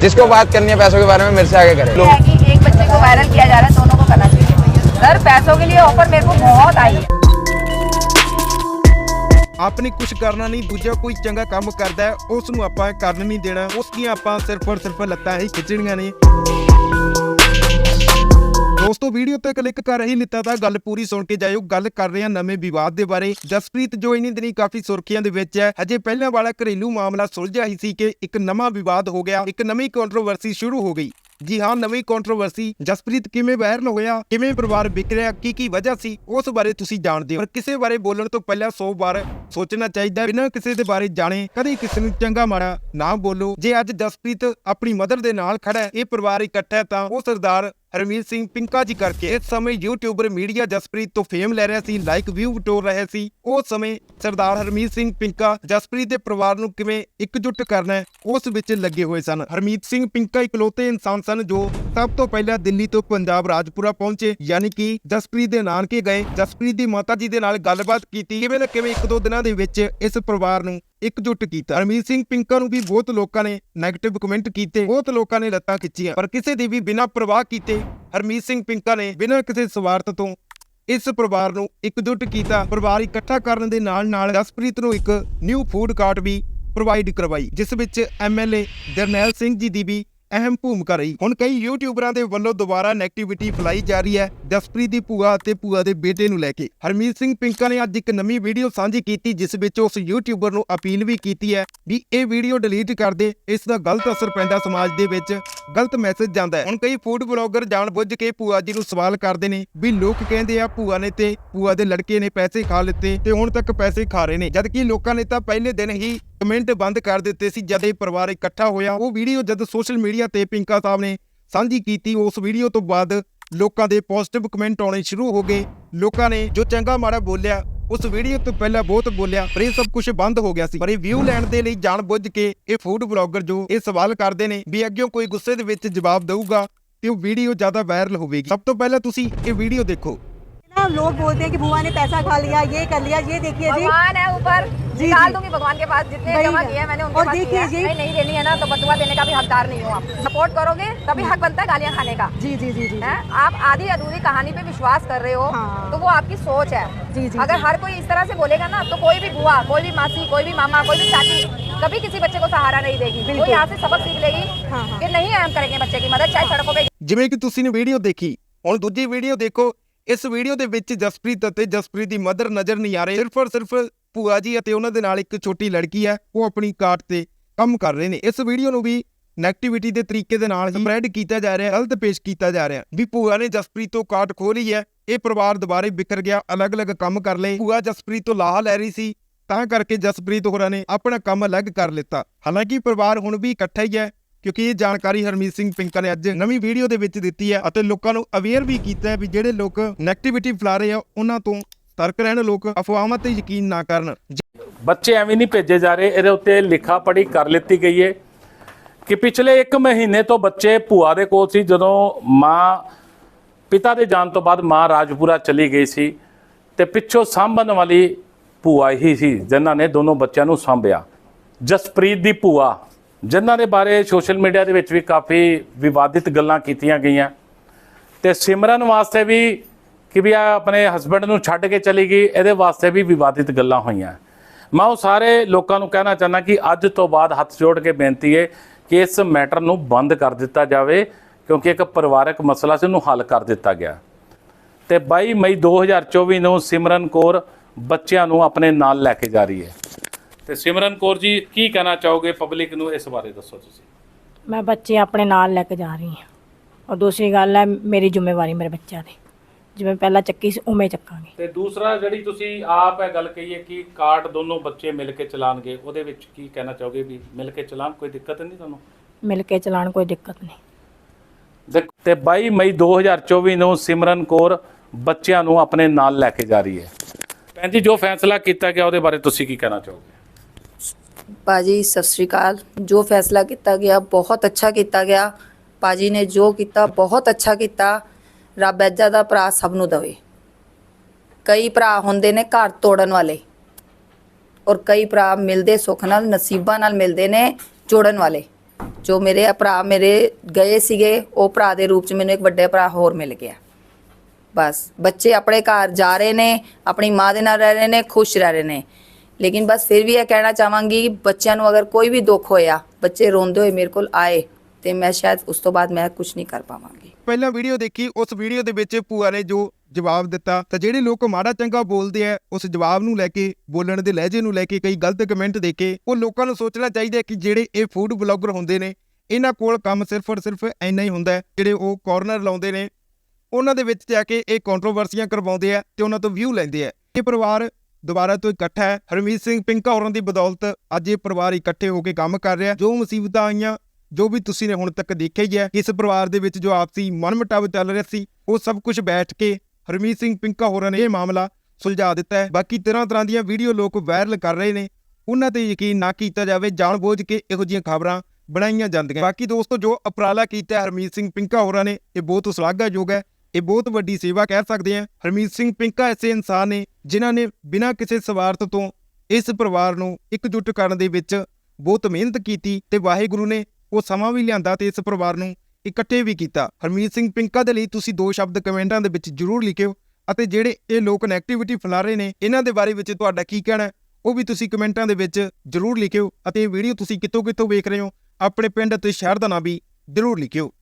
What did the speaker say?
जिसको बात करनी है पैसों के बारे में मेरे से आगे करे है कि एक बच्चे को वायरल किया जा रहा है दोनों को करना चाहिए सर पैसों के लिए ऑफर मेरे को बहुत आई है ਆਪਨੇ ਕੁਝ ਕਰਨਾ ਨਹੀਂ ਦੂਜਾ ਕੋਈ ਚੰਗਾ ਕੰਮ ਕਰਦਾ ਹੈ ਉਸ ਨੂੰ ਆਪਾਂ ਕਰਨ ਨਹੀਂ ਦੇਣਾ ਉਸ ਦੀਆਂ ਆਪਾਂ ਸਿਰਫ ਔਰ ਸਿਰਫ ਲੱਤਾਂ ਹੀ ਖਿੱਚਣੀਆਂ ਨੇ ਦੋਸਤੋ ਵੀਡੀਓ ਤੇ ਕਲਿੱਕ ਕਰ ਹੀ ਲਿੱਤਾ ਤਾਂ ਗੱਲ ਪੂਰੀ ਸੁਣ ਕੇ ਜਾਇਓ। ਗੱਲ ਕਰ ਰਹੇ ਹਾਂ ਨਵੇਂ ਵਿਵਾਦ ਦੇ ਬਾਰੇ। ਜਸਪ੍ਰੀਤ ਜੋ ਇਨੀ ਦਿਨੀ ਕਾਫੀ ਸੁਰਖੀਆਂ ਦੇ ਵਿੱਚ ਹੈ ਅਜੇ ਪਹਿਲਾਂ ਵਾਲਾ ਘਰੇਲੂ ਮਾਮਲਾ ਸੁਲਝਿਆ ਹੀ ਸੀ ਕਿ ਇੱਕ ਨਵਾਂ ਵਿਵਾਦ ਹੋ ਗਿਆ, ਇੱਕ ਨਵੀਂ ਕੰਟਰੋਵਰਸੀ ਸ਼ੁਰੂ ਹੋ ਗਈ। ਜੀ ਹਾਂ, ਨਵੀਂ ਕੰਟਰੋਵਰਸੀ ਜਸਪ੍ਰੀਤ, ਕਿਵੇਂ ਵਾਇਰਲ ਹੋਇਆ ਕਿਵੇਂ ਪਰਿਵਾਰ ਵਿਕ ਰਿਹਾ? ਕੀ ਕੀ ਵਜ੍ਹਾ ਸੀ? ਉਸ ਬਾਰੇ ਤੁਸੀਂ ਜਾਣਦੇ ਹੋ। ਪਰ ਕਿਸੇ ਬਾਰੇ ਬੋਲਣ ਤੋਂ ਪਹਿਲਾਂ 100 ਵਾਰ ਸੋਚਣਾ ਚਾਹੀਦਾ ਬਿਨਾਂ ਕਿਸੇ ਦੇ ਬਾਰੇ ਜਾਣੇ, ਕਦੇ ਕਿਸੇ ਨੂੰ ਚੰਗਾ ਮਾੜਾ ਨਾ ਬੋਲੋ। ਜੇ ਅੱਜ ਜਸਪ੍ਰੀਤ ਆਪਣੀ ਮਦਰ ਦੇ ਨਾਲ ਖੜਾ ਹੈ, ਇਹ ਪਰਿਵਾਰ ਇਕੱਠਾ ਹੈ ਤਾਂ ਉਹ ਸਰਦਾਰ ਹਰਮੀਤ ਸਿੰਘ ਪਿੰਕਾ ਜੀ ਕਰਕੇ ਇਸ ਸਮੇਂ ਯੂਟਿਊਬਰ ਮੀਡੀਆ ਜਸਪ੍ਰੀਤ ਤੋਂ ਫੇਮ ਲੈ ਰਿਹਾ ਸੀ ਲਾਈਕ ਵਿਊ ਬਟੋਰ ਰਿਹਾ ਸੀ। ਉਸ ਸਮੇਂ ਸਰਦਾਰ ਹਰਮੀਤ ਸਿੰਘ ਪਿੰਕਾ ਜਸਪ੍ਰੀਤ ਦੇ ਪਰਿਵਾਰ ਨੂੰ ਕਿਵੇਂ ਇਕਜੁੱਟ ਕਰਨਾ ਉਸ ਵਿੱਚ ਲੱਗੇ ਹੋਏ ਸਨ। ਹਰਮੀਤ ਸਿੰਘ ਪਿੰਕਾ ਇਕਲੌਤੇ ਇਨਸਾਨ ਸਨ ਜੋ ਸਭ ਤੋਂ ਪਹਿਲਾਂ ਦਿੱਲੀ ਤੋਂ ਪੰਜਾਬ ਰਾਜਪੁਰਾ ਪਹੁੰਚੇ, ਯਾਨੀ ਕਿ ਜਸਪ੍ਰੀਤ ਦੇ ਨਾਨਕੇ ਗਏ। ਜਸਪ੍ਰੀਤ ਦੀ ਮਾਤਾ ਜੀ ਦੇ ਨਾਲ ਗੱਲਬਾਤ ਕੀਤੀ। ਕਿਵੇਂ ਨਾ ਕਿਵੇਂ ਇੱਕ ਦੋ ਦਿਨਾਂ ਦੇ ਵਿੱਚ ਇਸ ਪਰਿਵਾਰ ਨੂੰ ਇਕਜੁੱਟ ਕੀਤਾ। ਹਰਮੀਤ ਸਿੰਘ ਪਿੰਕਾ ਨੂੰ ਵੀ ਬਹੁਤ ਲੋਕਾਂ ਨੇ 네ਗੇਟਿਵ ਕਮੈਂਟ ਕੀਤੇ। ਬਹੁਤ ਲੋਕਾਂ ਨੇ ਲੱਤਾਂ ਖਿੱਚੀਆਂ। ਪਰ ਕਿਸੇ ਦੀ ਵੀ ਬਿਨਾਂ ਪ੍ਰਵਾਹ ਕੀਤੇ, ਹਰਮੀਤ ਸਿੰਘ ਪਿੰਕਾ ਨੇ ਬਿਨਾਂ ਕਿਸੇ ਸਵਾਰਥ ਤੋਂ ਇਸ ਪਰਿਵਾਰ ਨੂੰ ਇਕਜੁੱਟ ਕੀਤਾ। ਪਰਿਵਾਰ ਇਕੱਠਾ ਕਰਨ ਦੇ ਨਾਲ ਨਾਲ ਜਸਪ੍ਰੀਤ ਨੂੰ ਇੱਕ ਨਿਊ ਫੂਡ ਕਾਰਟ ਵੀ ਪ੍ਰੋਵਾਈਡ ਕਰਵਾਈ, ਜਿਸ ਵਿੱਚ ਐਮਐਲਏ ਜਰਨੈਲ ਸਿੰਘ ਜੀ ਦੀ ਵੀ ਅਹਿਮ ਭੂਮਿਕਾ ਰਹੀ। ਹੁਣ ਕਈ ਯੂਟਿਊਬਰਾਂ ਦੇ ਵੱਲੋਂ ਦੁਬਾਰਾ ਨੈਗੇਟਿਵਿਟੀ ਫੈਲਾਈ ਜਾ ਰਹੀ ਹੈ ਜਸਪ੍ਰੀਤ ਦੀ ਭੂਆ ਅਤੇ ਭੂਆ ਦੇ ਬੇਟੇ ਨੂੰ ਲੈ ਕੇ। ਹਰਮੀਤ ਸਿੰਘ ਪਿੰਕਾ ਨੇ ਅੱਜ ਇੱਕ ਨਵੀਂ ਵੀਡੀਓ ਸਾਂਝੀ ਕੀਤੀ, ਜਿਸ ਵਿੱਚ ਉਸ ਯੂਟਿਊਬਰ ਨੂੰ ਅਪੀਲ ਵੀ ਕੀਤੀ ਹੈ ਵੀ ਇਹ ਵੀਡੀਓ ਡਿਲੀਟ ਕਰ ਦੇ, ਇਸ ਦਾ ਗਲਤ ਅਸਰ ਪੈਂਦਾ ਸਮਾਜ ਦੇ ਵਿੱਚ, ਗਲਤ ਮੈਸੇਜ ਜਾਂਦਾ ਹੈ। ਹੁਣ ਕਈ ਫੂਡ ਬਲੌਗਰ ਜਾਣਬੁੱਝ ਕੇ ਭੂਆ ਜੀ ਨੂੰ ਸਵਾਲ ਕਰਦੇ ਨੇ ਵੀ ਲੋਕ ਕਹਿੰਦੇ ਆ ਭੂਆ ਨੇ ਤੇ ਭੂਆ ਦੇ ਲੜਕੇ ਨੇ ਪੈਸੇ ਖਾ ਲਿੱਤੇ ਤੇ ਹੁਣ ਤੱਕ ਪੈਸੇ ਖਾ ਰਹੇ ਨੇ, ਜਦਕਿ ਲੋਕਾਂ ਨੇ ਤਾਂ ਪਹਿਲੇ ਦਿਨ ਹੀ ਕਮੈਂਟ ਬੰਦ ਕਰ ਦਿੱਤੇ ਸੀ ਜਦ ਇਹ ਪਰਿਵਾਰ ਇਕੱਠਾ ਹੋਇਆ। ਉਹ ਵੀਡੀਓ ਜਦ ਸੋਸ਼ਲ ਮੀਡੀਆ ਤੇ ਪਿੰਕਾ ਸਾਹਿਬ ਨੇ ਸਾਂਝੀ ਕੀਤੀ, ਉਸ ਵੀਡੀਓ ਤੋਂ ਬਾਅਦ ਲੋਕਾਂ ਦੇ ਪੋਜ਼ਿਟਿਵ ਕਮੈਂਟ ਆਉਣੇ ਸ਼ੁਰੂ ਹੋ ਗਏ। ਲੋਕਾਂ ਨੇ ਜੋ ਚੰਗਾ ਮਾੜਾ ਬੋਲਿਆ, ਉਸ ਵੀਡੀਓ ਤੋਂ ਪਹਿਲਾਂ ਬਹੁਤ ਬੋਲਿਆ, ਪਰ ਇਹ ਸਭ ਕੁਝ ਬੰਦ ਹੋ ਗਿਆ ਸੀ। ਪਰ ਇਹ ਵਿਊ ਲੈਣ ਦੇ ਲਈ ਜਾਣ ਬੁੱਝ ਕੇ ਇਹ ਫੂਡ ਬਲੌਗਰ ਜੋ ਇਹ ਸਵਾਲ ਕਰਦੇ ਨੇ ਵੀ ਅੱਗੇ ਕੋਈ ਗੁੱਸੇ ਦੇ ਵਿੱਚ ਜਵਾਬ ਦੇਊਗਾ, ਤੇ ਉਹ ਵੀਡੀਓ ਜ਼ਿਆਦਾ ਵਾਇਰਲ ਹੋਵੇਗੀ। ਸਭ ਤੋਂ ਪਹਿਲਾਂ ਤੁਸੀਂ ਇਹ ਵੀਡੀਓ ਦੇਖੋ। लोग बोलते हैं कि बुआ ने पैसा खा लिया ये कर लिया ये देखिए जी भगवान है ऊपर जी, निकाल जी। दूंगी भगवान के पास जितने वही जमा है। किए हैं मैंने उनके और पास देखिए किए हैं। जी। नहीं नहीं देनी है ना तो बदुआ देने का भी हकदार नहीं हो आप सपोर्ट करोगे तभी हक बनता है गालियां खाने का जी जी जी जी है आप आधी अधूरी कहानी पे विश्वास कर रहे हो हाँ। तो वो आपकी सोच है जी, जी, अगर जी। हर कोई इस तरह से बोलेगा ना तो कोई भी बुआ कोई भी मासी कोई भी मामा कोई भी चाची कभी किसी बच्चे को सहारा नहीं देगी वो बिल्कुल। यहाँ से सबक सीख लेगी हाँ, हाँ। कि नहीं हम करेंगे बच्चे की मदद चाहे सड़कों पे ਜਿਵੇਂ ਕਿ ਤੁਸੀਂ ਨੇ ਵੀਡੀਓ ਦੇਖੀ ਹੁਣ ਦੂਜੀ ਵੀਡੀਓ ਦੇਖੋ ਇਸ ਵੀਡੀਓ ਦੇ ਵਿੱਚ ਜਸਪ੍ਰੀਤ ਅਤੇ ਜਸਪ੍ਰੀਤ ਦੀ ਮਦਰ ਨਜ਼ਰ ਨਹੀਂ ਆ ਰਹੇ। ਸਿਰਫ ਔਰ ਸਿਰਫ ਭੂਆ ਜੀ ਅਤੇ ਉਹਨਾਂ ਦੇ ਨਾਲ ਇੱਕ ਛੋਟੀ ਲੜਕੀ ਹੈ, ਉਹ ਆਪਣੀ ਕਾਟ ਤੇ ਕੰਮ ਕਰ ਰਹੇ ਨੇ। ਇਸ ਵੀਡੀਓ ਨੂੰ ਵੀ ਨੈਗੇਟਿਵਿਟੀ ਦੇ ਤਰੀਕੇ ਦੇ ਨਾਲ ਹੀ ਸਪਰੈਡ ਕੀਤਾ ਜਾ ਰਿਹਾ ਹੈ ਗਲਤ ਪੇਸ਼ ਕੀਤਾ ਜਾ ਰਿਹਾ। ਵੀ ਭੂਆ ਨੇ ਜਸਪ੍ਰੀਤ ਤੋਂ ਕਾਟ ਖੋਹ ਲਈ ਹੈ, ਇਹ ਪਰਿਵਾਰ ਦੁਬਾਰੇ ਬਿਖਰ ਗਿਆ, ਅਲੱਗ-ਅਲੱਗ ਕੰਮ ਕਰ ਲਏ। ਭੂਆ ਜਸਪ੍ਰੀਤ ਤੋਂ ਲਾਹਾ ਲੈ ਰਹੀ ਸੀ, ਤਾਂ ਕਰਕੇ ਜਸਪ੍ਰੀਤ ਹੋਰਾਂ ਨੇ ਆਪਣਾ ਕੰਮ ਅਲੱਗ ਕਰ ਲਿੱਤਾ। ਹਾਲਾਂਕਿ ਪਰਿਵਾਰ ਹੁਣ ਵੀ ਇਕੱਠਾ ਹੀ ਹੈ ਕਿਉਂਕਿ ਇਹ ਜਾਣਕਾਰੀ ਹਰਮੀਤ ਸਿੰਘ ਪਿੰਕਾ ਨੇ ਅੱਜ ਨਵੀਂ ਵੀਡੀਓ ਦੇ ਵਿੱਚ ਦਿੱਤੀ ਹੈ ਅਤੇ ਲੋਕਾਂ ਨੂੰ ਅਵੇਅਰ ਵੀ ਕੀਤਾ ਹੈ ਵੀ ਜਿਹੜੇ ਲੋਕ ਨੈਗੇਟਿਵਿਟੀ ਫੈਲਾ ਰਹੇ ਆ, ਉਹਨਾਂ ਤੋਂ ਸਤਰਕ ਰਹਿਣ, ਲੋਕ ਅਫਵਾਹਾਂ ਤੇ ਯਕੀਨ ਨਾ ਕਰਨ। ਬੱਚੇ ਐਵੇਂ ਨਹੀਂ ਭੇਜੇ ਜਾ ਰਹੇ, ਇਹਦੇ ਉੱਤੇ ਲਿਖਾ ਪੜੀ ਕਰ ਲਿੱਤੀ ਗਈ ਹੈ ਕਿ ਪਿਛਲੇ 1 ਮਹੀਨੇ ਤੋਂ ਬੱਚੇ ਭੂਆ ਦੇ ਕੋਲ ਸੀ, ਜਦੋਂ ਮਾਂ, ਪਿਤਾ ਦੇ ਜਾਣ ਤੋਂ ਬਾਅਦ ਮਾਂ ਰਾਜਪੁਰਾ ਚਲੀ ਗਈ ਸੀ ਤੇ ਪਿੱਛੋਂ ਸਾਂਭਣ ਵਾਲੀ ਭੂਆ ਹੀ ਸੀ, ਜਿਨ੍ਹਾਂ ਨੇ ਦੋਨੋਂ ਬੱਚਿਆਂ ਨੂੰ ਸਾਂਭਿਆ। ਜਸਪ੍ਰੀਤ ਦੀ ਭੂਆ ਜਿਨ੍ਹਾਂ ਦੇ ਬਾਰੇ ਸੋਸ਼ਲ ਮੀਡੀਆ ਦੇ ਵਿੱਚ ਵੀ ਕਾਫੀ ਵਿਵਾਦਿਤ ਗੱਲਾਂ ਕੀਤੀਆਂ ਗਈਆਂ। ਤੇ ਸਿਮਰਨ ਵਾਸਤੇ ਵੀ ਕਿ ਵੀ ਆ ਆਪਣੇ ਹਸਬੰਡ ਨੂੰ ਛੱਡ ਕੇ ਚਲੀ ਗਈ, ਇਹਦੇ ਵਾਸਤੇ ਵੀ ਵਿਵਾਦਿਤ ਗੱਲਾਂ ਹੋਈਆਂ। ਮੈਂ ਉਹ ਸਾਰੇ ਲੋਕਾਂ ਨੂੰ ਕਹਿਣਾ ਚਾਹੁੰਦਾ ਕਿ ਅੱਜ ਤੋਂ ਬਾਅਦ ਹੱਥ ਜੋੜ ਕੇ ਬੇਨਤੀ ਹੈ ਕਿ ਇਸ ਮੈਟਰ ਨੂੰ ਬੰਦ ਕਰ ਦਿੱਤਾ ਜਾਵੇ, ਕਿਉਂਕਿ ਇੱਕ ਪਰਿਵਾਰਕ ਮਸਲਾ ਸੀ, ਉਹਨੂੰ ਹੱਲ ਕਰ ਦਿੱਤਾ ਗਿਆ। ਤੇ 22 ਮਈ 2024 ਨੂੰ ਸਿਮਰਨ ਕੌਰ ਬੱਚਿਆਂ ਨੂੰ ਆਪਣੇ ਨਾਲ ਲੈ ਕੇ ਜਾ ਰਹੀ ਹੈ। ਤੇ ਸਿਮਰਨ ਕੌਰ ਜੀ ਕੀ ਕਹਿਣਾ ਚਾਹੋਗੇ ਪਬਲਿਕ ਨੂੰ ਇਸ ਬਾਰੇ ਦੱਸੋ ਤੁਸੀਂ? ਮੈਂ ਬੱਚੇ ਆਪਣੇ ਨਾਲ ਲੈ ਕੇ ਜਾ ਰਹੀ ਹਾਂ। ਔਰ ਦੂਸਰੀ ਗੱਲ ਹੈ ਮੇਰੀ ਜ਼ਿੰਮੇਵਾਰੀ ਮੇਰੇ ਬੱਚਿਆਂ ਦੀ। ਜਿਵੇਂ ਪਹਿਲਾਂ ਚੱਕੀ ਸੀ ਉਵੇਂ ਚੱਕਾਂਗੇ। ਤੇ ਦੂਸਰਾ ਜਿਹੜੀ ਤੁਸੀਂ ਆਪ ਇਹ ਗੱਲ ਕਹੀ ਹੈ ਕਿ ਕਾਰਡ ਦੋਨੋਂ ਬੱਚੇ ਮਿਲ ਕੇ ਚਲਾਣਗੇ ਉਹਦੇ ਵਿੱਚ ਕੀ ਕਹਿਣਾ ਚਾਹੋਗੇ ਵੀ ਮਿਲ ਕੇ ਚਲਾਣ ਕੋਈ ਦਿੱਕਤ ਨਹੀਂ ਤੁਹਾਨੂੰ? ਮਿਲ ਕੇ ਚਲਾਉਣ ਕੋਈ ਦਿੱਕਤ ਨਹੀਂ। ਤੇ 22 ਮਈ 2024 ਨੂੰ ਸਿਮਰਨ ਕੌਰ ਬੱਚਿਆਂ ਨੂੰ ਆਪਣੇ ਨਾਲ ਲੈ ਕੇ ਜਾ ਰਹੀ ਹੈ। ਭੈਣ ਜੀ ਜੋ ਫੈਸਲਾ ਕੀਤਾ ਗਿਆ ਉਹਦੇ ਬਾਰੇ ਤੁਸੀਂ ਕੀ ਕਹਿਣਾ ਚਾਹੋਗੇ? ਭਾਜੀ, ਸਤਿ ਸ਼੍ਰੀ ਅਕਾਲ। ਜੋ ਫੈਸਲਾ ਕੀਤਾ ਗਿਆ, ਬਹੁਤ ਅੱਛਾ ਕੀਤਾ ਗਿਆ। ਭਾਜੀ ਨੇ ਜੋ ਕੀਤਾ, ਬਹੁਤ ਅੱਛਾ ਕੀਤਾ। ਰੱਬ ਐਜਾ ਦਾ ਭਰਾ ਸਭ ਨੂੰ ਦਵੇ। ਕਈ ਭਰਾ ਹੁੰਦੇ ਨੇ ਘਰ ਤੋੜਨ ਵਾਲੇ ਔਰ ਕਈ ਭਰਾ ਮਿਲਦੇ ਸੁੱਖ ਨਾਲ, ਨਸੀਬਾਂ ਨਾਲ ਮਿਲਦੇ ਨੇ ਜੋੜਨ ਵਾਲੇ। ਜੋ ਮੇਰੇ ਭਰਾ ਮੇਰੇ ਗਏ ਸੀਗੇ, ਉਹ ਭਰਾ ਦੇ ਰੂਪ ਚ ਮੈਨੂੰ ਇੱਕ ਵੱਡੇ ਭਰਾ ਹੋਰ ਮਿਲ ਗਿਆ। ਬਸ, ਬੱਚੇ ਆਪਣੇ ਘਰ ਜਾ ਰਹੇ ਨੇ, ਆਪਣੀ ਮਾਂ ਦੇ ਨਾਲ ਰਹਿ ਰਹੇ ਨੇ, ਖੁਸ਼ ਰਹਿ ਰਹੇ ਨੇ। ਲੇਕਿਨ ਬਸ ਫਿਰ ਵੀ ਇਹ ਕਹਿਣਾ ਚਾਹਾਂਗੀ ਬੱਚਿਆਂ ਨੂੰ ਅਗਰ ਕੋਈ ਵੀ ਦੁੱਖ ਹੋਇਆ, ਬੱਚੇ ਰੋਂਦੇ ਹੋਏ ਮੇਰੇ ਕੋਲ ਆਏ, ਤੇ ਮੈਂ ਸ਼ਾਇਦ ਉਸ ਤੋਂ ਬਾਅਦ ਮੈਂ ਕੁਝ ਨਹੀਂ ਕਰ ਪਾਵਾਂਗੀ। ਪਹਿਲਾਂ ਵੀਡੀਓ ਦੇਖੀ, ਉਸ ਵੀਡੀਓ ਦੇ ਵਿੱਚ ਭੂਆ ਨੇ ਜੋ ਜਵਾਬ ਦਿੱਤਾ, ਤਾਂ ਜਿਹੜੇ ਲੋਕ ਮਾੜਾ ਚੰਗਾ ਬੋਲਦੇ ਆ, ਉਸ ਜਵਾਬ ਨੂੰ ਲੈ ਕੇ, ਬੋਲਣ ਦੇ ਲਹਿਜੇ ਨੂੰ ਲੈ ਕੇ ਕਈ ਗਲਤ ਕਮੈਂਟ ਦੇ ਕੇ ਉਹ ਲੋਕਾਂ ਨੂੰ ਸੋਚਣਾ ਚਾਹੀਦਾ ਕਿ ਜਿਹੜੇ ਇਹ ਫੂਡ ਬਲੌਗਰ ਹੁੰਦੇ ਨੇ, ਇਹਨਾਂ ਕੋਲ ਕੰਮ ਸਿਰਫ ਔਰ ਸਿਰਫ ਇੰਨਾ ਹੀ ਹੁੰਦਾ ਜਿਹੜੇ ਉਹ ਕਾਰਨਰ ਲਾਉਂਦੇ ਨੇ, ਉਹਨਾਂ ਦੇ ਵਿੱਚ ਜਾ ਕੇ ਇਹ ਕੰਟਰੋਵਰਸੀਆਂ ਕਰਵਾਉਂਦੇ ਆ, ਤੇ ਉਹਨਾਂ ਤੋਂ ਵਿਊ ਲੈਂਦੇ ਆ। ਇਹ ਪਰਿਵਾਰ ਦੁਬਾਰਾ ਤੋਂ ਇਕੱਠਾ ਹੈ। ਹਰਮੀਤ ਸਿੰਘ ਪਿੰਕਾ ਹੋਰਾਂ ਦੀ ਬਦੌਲਤ ਅੱਜ ਇਹ ਪਰਿਵਾਰ ਇਕੱਠੇ ਹੋ ਕੇ ਕੰਮ ਕਰ ਰਿਹਾ। ਜੋ ਮੁਸੀਬਤਾਂ ਆਈਆਂ, ਜੋ ਵੀ ਤੁਸੀਂ ਨੇ ਹੁਣ ਤੱਕ ਦੇਖਿਆ ਹੀ ਹੈ, ਇਸ ਪਰਿਵਾਰ ਦੇ ਵਿੱਚ ਜੋ ਆਪਸੀ ਮਨਮਟਾਵ ਚੱਲ ਰਿਹਾ ਸੀ, ਉਹ ਸਭ ਕੁਝ ਬੈਠ ਕੇ ਹਰਮੀਤ ਸਿੰਘ ਪਿੰਕਾ ਹੋਰਾਂ ਨੇ ਇਹ ਮਾਮਲਾ ਸੁਲਝਾ ਦਿੱਤਾ ਹੈ। ਬਾਕੀ ਤਰ੍ਹਾਂ ਤਰ੍ਹਾਂ ਦੀਆਂ ਵੀਡੀਓ ਲੋਕ ਵਾਇਰਲ ਕਰ ਰਹੇ ਨੇ, ਉਹਨਾਂ ਤੇ ਯਕੀਨ ਨਾ ਕੀਤਾ ਜਾਵੇ, ਜਾਣਬੁੱਝ ਕੇ ਇਹੋ ਜਿਹੀਆਂ ਖਬਰਾਂ ਬਣਾਈਆਂ ਜਾਂਦੀਆਂ। ਬਾਕੀ ਦੋਸਤੋ, ਜੋ ਉਪਰਾਲਾ ਕੀਤਾ ਹਰਮੀਤ ਸਿੰਘ ਪਿੰਕਾ ਹੋਰਾਂ ਨੇ, ਇਹ ਬਹੁਤ ਸ਼ਲਾਘਾਯੋਗ ਹੈ। ਇਹ ਬਹੁਤ ਵੱਡੀ ਸੇਵਾ ਕਹਿ ਸਕਦੇ ਹਾਂ। ਹਰਮੀਤ ਸਿੰਘ ਪਿੰਕਾ ਐਸੇ ਇਨਸਾਨ ਨੇ ਜਿਨ੍ਹਾਂ ਨੇ ਬਿਨਾਂ ਕਿਸੇ ਸਵਾਰਥ ਤੋਂ ਇਸ ਪਰਿਵਾਰ ਨੂੰ ਇਕਜੁੱਟ ਕਰਨ ਦੇ ਵਿੱਚ ਬਹੁਤ ਮਿਹਨਤ ਕੀਤੀ ਤੇ ਵਾਹਿਗੁਰੂ ਨੇ ਉਹ ਸਮਾਂ ਵੀ ਲਿਆਂਦਾ ਤੇ ਇਸ ਪਰਿਵਾਰ ਨੂੰ ਇਕੱਠੇ ਵੀ ਕੀਤਾ। ਹਰਮੀਤ ਸਿੰਘ ਪਿੰਕਾ ਦੇ ਲਈ ਤੁਸੀਂ ਦੋ ਸ਼ਬਦ ਕਮੈਂਟਾਂ ਦੇ ਵਿੱਚ ਜਰੂਰ ਲਿਖਿਓ ਅਤੇ ਜਿਹੜੇ ਇਹ ਲੋਕ ਨੈਗੇਟਿਵਿਟੀ ਫੈਲਾ ਰਹੇ ਨੇ, ਇਹਨਾਂ ਦੇ ਬਾਰੇ ਵਿੱਚ ਤੁਹਾਡਾ ਕੀ ਕਹਿਣਾ ਹੈ, ਉਹ ਵੀ ਤੁਸੀਂ ਕਮੈਂਟਾਂ ਦੇ ਵਿੱਚ ਜਰੂਰ ਲਿਖਿਓ ਅਤੇ ਇਹ ਵੀਡੀਓ ਤੁਸੀਂ ਕਿੱਥੋਂ ਕਿੱਥੋਂ ਵੇਖ ਰਹੇ ਹੋ, ਆਪਣੇ ਪਿੰਡ ਅਤੇ ਸ਼ਹਿਰ ਦਾ ਨਾਮ ਵੀ ਜਰੂਰ ਲਿਖਿਓ।